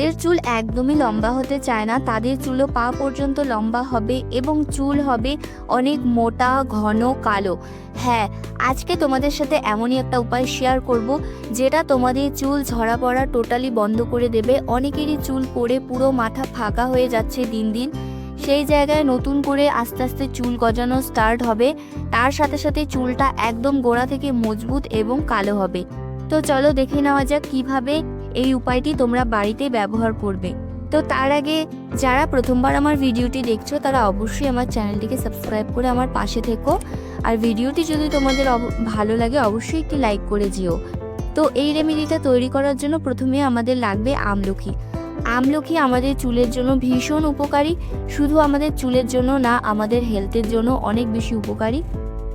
যাদের চুল একদমই লম্বা হতে চায় না। তাদের চুলও পা পর্যন্ত লম্বা হবে এবং চুল হবে অনেক মোটা, ঘন, কালো। হ্যাঁ আজকে তোমাদের সাথে এমনই একটা উপায় শেয়ার করব, যেটা তোমাদের চুল ঝরা পড়া টোটালি বন্ধ করে দেবে। অনেকেরই চুল পড়ে পুরো মাথা ফাঁকা হয়ে যাচ্ছে দিন দিন। সেই জায়গায় নতুন করে আস্তে আস্তে চুল গজানো স্টার্ট হবে। তার সাথে সাথে চুলটা একদম গোড়া থেকে মজবুত এবং কালো হবে। তো চলো দেখে নেওয়া যাক কীভাবে এই উপায়টি তোমরা বাড়িতে ব্যবহার করবে। তো তার আগে যারা প্রথমবার আমার ভিডিওটি দেখছ, তারা অবশ্যই আমার চ্যানেলটিকে সাবস্ক্রাইব করে আমার পাশে থেকো। আর ভিডিওটি যদি তোমাদের ভালো লাগে, অবশ্যই একটি লাইক করে যেও তো এই রেমেডিটা তৈরি করার জন্য প্রথমে আমাদের লাগবে আমলকি আমলকি আমাদের চুলের জন্য ভীষণ উপকারী। শুধু আমাদের চুলের জন্য না, আমাদের হেলথের জন্য অনেক বেশি উপকারী।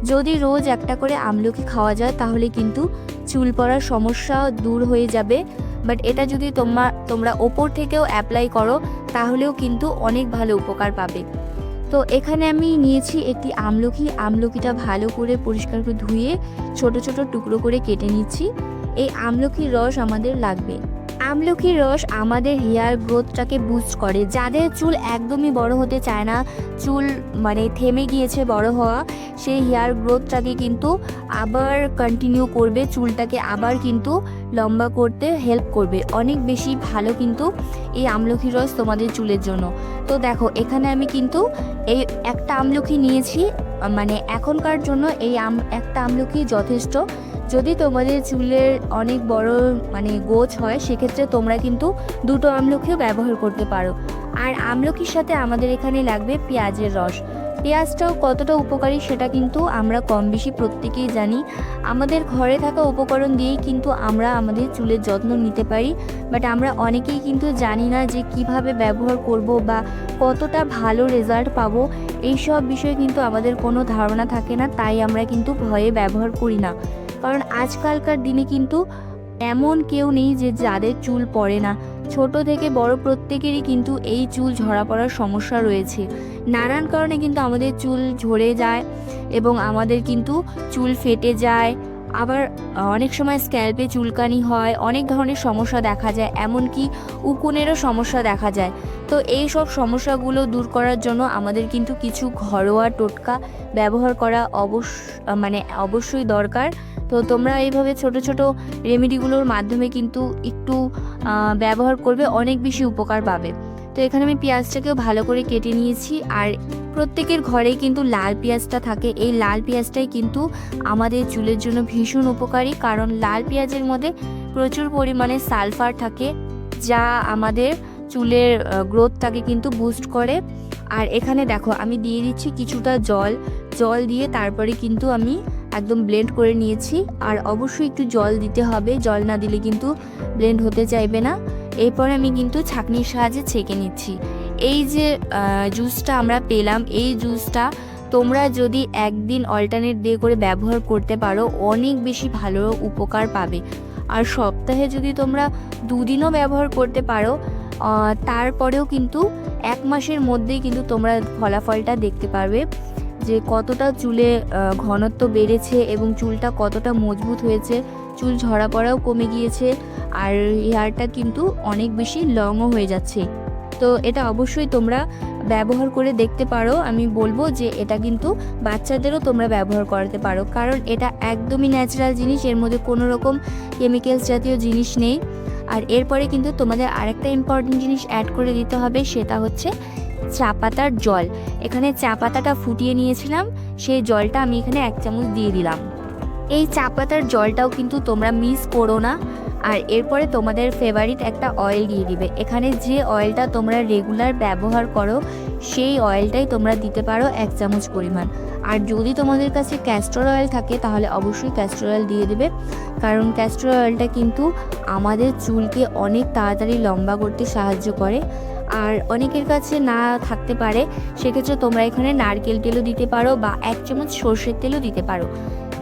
যদি রোজ একটা করে আমলকি খাওয়া যায়, তাহলে কিন্তু চুল পড়ার সমস্যা দূর হয়ে যাবে। বাট এটা যদি তোমরা তোমরা ওপর থেকেও অ্যাপ্লাই করো, তাহলেও কিন্তু অনেক ভালো উপকার পাবে। তো এখানে আমি নিয়েছি একটি আমলকি। আমলকিটা ভালো করে পরিষ্কার করে ধুয়ে ছোট ছোট টুকরো করে কেটে নিচ্ছি। এই আমলকির রস আমাদের লাগবে। আমলকির রস আমাদের হেয়ার গ্রোথটাকে বুস্ট করে। যাদের চুল একদমই বড় হতে চায় না, চুল মানে থেমে গিয়েছে বড় হওয়া সেই হেয়ার গ্রোথটাকে কিন্তু আবার কন্টিনিউ করবে, চুলটাকে আবার কিন্তু লম্বা করতে হেল্প করবে। অনেক বেশি ভালো কিন্তু এই আমলকি রস তোমাদের চুলের জন্য। তো দেখো, এখানে আমি কিন্তু এই একটা আমলকি নিয়েছি মানে এখনকার জন্য এই আম, একটা আমলকি যথেষ্ট। যদি তোমাদের চুলের অনেক বড় মানে গোছ হয়, সেক্ষেত্রে তোমরা কিন্তু দুটো আমলকিও ব্যবহার করতে পারো। আর আমলকির সাথে আমাদের এখানে লাগবে পেঁয়াজের রস। পেঁয়াজটাও কতটা উপকারী সেটা কিন্তু আমরা কম বেশি প্রত্যেকেই জানি। আমাদের ঘরে থাকা উপকরণ দিয়েই কিন্তু আমরা আমাদের চুলের যত্ন নিতে পারি। বাট আমরা অনেকেই কিন্তু জানি না যে কীভাবে ব্যবহার করব বা কতটা ভালো রেজাল্ট পাবো। এই সব বিষয়ে কিন্তু আমাদের কোনো ধারণা থাকে না, তাই আমরা কিন্তু ভয়ে ব্যবহার করি না। কারণ আজকালকার দিনে কিন্তু এমন কেউ নেই যে যাদের চুল পড়ে না। ছোট থেকে বড় প্রত্যেকেরই কিন্তু এই চুল ঝরা পড়ার সমস্যা রয়েছে। নানান কারণে কিন্তু আমাদের চুল ঝরে যায় এবং আমাদের কিন্তু চুল ফেটে যায়। আবার অনেক সময় স্ক্যাল্পে চুলকানি হয়, অনেক ধরনের সমস্যা দেখা যায়, এমনকি উকুনেরও সমস্যা দেখা যায়। তো এই সব সমস্যাগুলো দূর করার জন্য আমাদের কিন্তু কিছু ঘরোয়া টোটকা ব্যবহার করা অবশ্য মানে অবশ্যই দরকার। তো তোমরা এইভাবে ছোট ছোট রেমেডিগুলোর মাধ্যমে কিন্তু একটু ব্যবহার করবে, অনেক বেশি উপকার পাবে। তো এখানে আমি পেঁয়াজটাকেও ভালো করে কেটে নিয়েছি। আর প্রত্যেকের ঘরেই কিন্তু লাল পেঁয়াজটা থাকে। এই লাল পেঁয়াজটাই কিন্তু আমাদের চুলের জন্য ভীষণ উপকারী। কারণ লাল পেঁয়াজের মধ্যে প্রচুর পরিমাণে সালফার থাকে, যা আমাদের চুলের গ্রোথটাকে কিন্তু বুস্ট করে। আর এখানে দেখো, আমি দিয়ে দিচ্ছি কিছুটা জল। জল দিয়ে তারপরে কিন্তু আমি একদম ব্লেন্ড করে নিয়েছি। আর অবশ্যই একটু জল দিতে হবে। জল না দিলে কিন্তু ব্লেন্ড হতে চাইবে না। এরপর আমি কিন্তু ছাঁকনির সাহায্যে ছেঁকে নিচ্ছি। এই যে জুসটা আমরা পেলাম, এই জুসটা তোমরা যদি একদিন অল্টারনেট দিয়ে করে ব্যবহার করতে পারো, অনেক বেশি ভালো উপকার পাবে। আর সপ্তাহে যদি তোমরা দুদিনও ব্যবহার করতে পারো তারপরেও কিন্তু এক মাসের মধ্যেই কিন্তু তোমরা ফলাফলটা দেখতে পারবে। যে কতটা চুলে ঘনত্ব বেড়েছে এবং চুলটা কতটা মজবুত হয়েছে, চুল ঝরা পড়াও কমে গিয়েছে আর হেয়ারটা কিন্তু অনেক বেশি লংও হয়ে যাচ্ছে। তো এটা অবশ্যই তোমরা ব্যবহার করে দেখতে পারো। আমি বলব যে এটা কিন্তু বাচ্চাদেরও তোমরা ব্যবহার করাতে পারো। কারণ এটা একদমই ন্যাচারাল জিনিস, এর মধ্যে কোনো রকম কেমিক্যালস জাতীয় জিনিস নেই। আর এরপরে কিন্তু তোমাদের আরেকটা ইম্পর্টেন্ট জিনিস অ্যাড করে দিতে হবে, সেটা হচ্ছে চা পাতার জল। এখানে চা পাতাটা ফুটিয়ে নিয়েছিলাম। সেই জলটা আমি এখানে এক চামচ দিয়ে দিলাম। এই চা পাতার জলটাও কিন্তু তোমরা মিস করো না। আর এরপরে তোমাদের ফেভারিট একটা অয়েল দিয়ে দিবে। এখানে যে অয়েলটা তোমরা রেগুলার ব্যবহার করো, সেই অয়েলটাই তোমরা দিতে পারো এক চামচ পরিমাণ। আর যদি তোমাদের কাছে ক্যাস্টর অয়েল থাকে, তাহলে অবশ্যই ক্যাস্টর অয়েল দিয়ে দেবে। কারণ ক্যাস্টর অয়েলটা কিন্তু আমাদের চুলকে অনেক তাড়াতাড়ি লম্বা করতে সাহায্য করে। আর অনেকের কাছে না থাকতে পারে, সেক্ষেত্রে তোমরা এখানে নারকেল তেলও দিতে পারো বা এক চামচ সর্ষের তেলও দিতে পারো।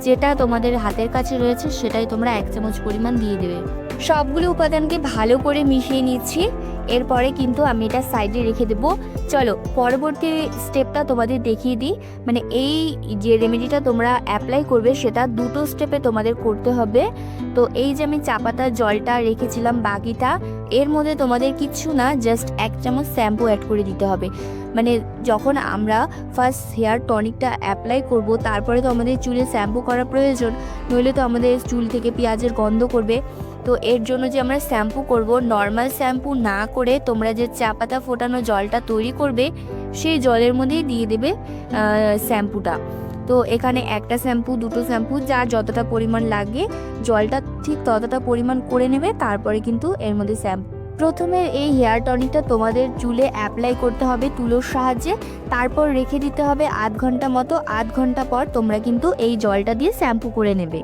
যেটা তোমাদের হাতের কাছে রয়েছে, সেটাই তোমরা এক চামচ পরিমাণ দিয়ে দেবে। সবগুলো উপাদানকে ভালো করে মিশিয়ে নিচ্ছি। এরপরে কিন্তু আমি এটা সাইডে রেখে দেবো। চলো, পরবর্তী স্টেপটা তোমাদের দেখিয়ে দিই। মানে এই যে রেমেডিটা তোমরা অ্যাপ্লাই করবে, সেটা দুটো স্টেপে তোমাদের করতে হবে। তো এই যে আমি চা পাতার জলটা রেখেছিলাম, বাকিটা, এর মধ্যে তোমাদের কিচ্ছু না জাস্ট এক চামচ শ্যাম্পু অ্যাড করে দিতে হবে। মানে যখন আমরা ফার্স্ট হেয়ার টনিকটা অ্যাপ্লাই করব, তারপরে তো আমাদের চুলে শ্যাম্পু করা প্রয়োজন, নইলে তো আমাদের চুল থেকে পেঁয়াজের গন্ধ করবে। তো এর জন্য যে আমরা শ্যাম্পু করব নর্মাল শ্যাম্পু না করে তোমরা যে চা পাতা ফোটানো জলটা তৈরি করবে, সেই জলের মধ্যেই দিয়ে দেবে শ্যাম্পুটা। তো এখানে একটা শ্যাম্পু, দুটো শ্যাম্পু যার যতটা পরিমাণ লাগে, জলটা ঠিক ততটা পরিমাণ করে নেবে, তারপরে কিন্তু এর মধ্যে শ্যাম্পু। প্রথমে এই হেয়ার টনিকটা তোমাদের চুলে অ্যাপ্লাই করতে হবে তুলোর সাহায্যে, তারপর রেখে দিতে হবে আধ ঘণ্টা মতো, আধ ঘণ্টা পর তোমরা কিন্তু এই জলটা দিয়ে শ্যাম্পু করে নেবে।